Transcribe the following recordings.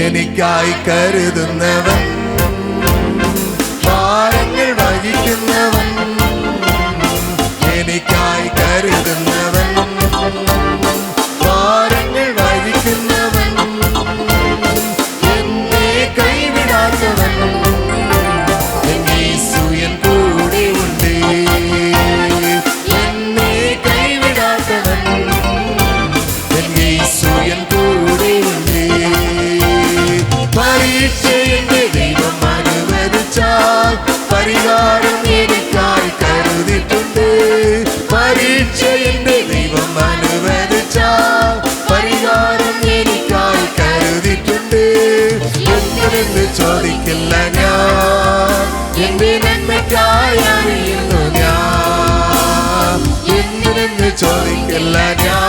എനിക്കായി കരുതുന്നവൻ ചോദിക്കില്ല ഞാൻ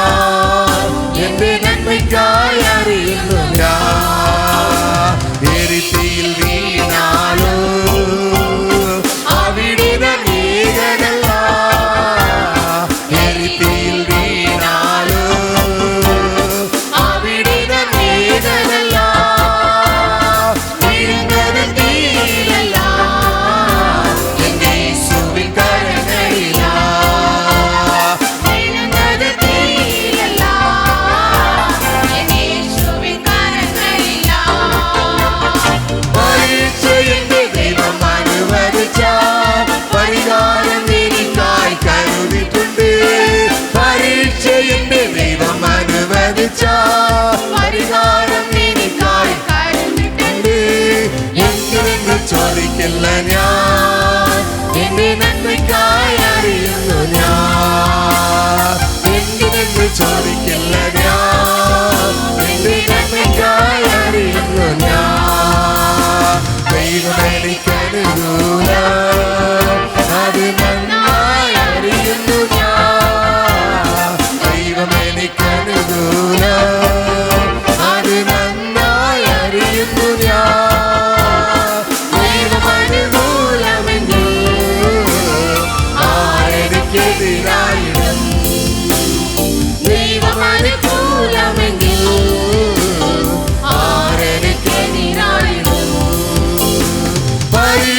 ചോദിക്കില്ല ഞാൻ. എന്റെ നന്മയ്ക്കായി അറിയുന്നു ഞാൻ. എന്തിനെന്ന് ചോദിക്കില്ല ഞാൻ. എന്റെ നന്മയ്ക്കായി അറിയുന്നു ഞാൻ. അത്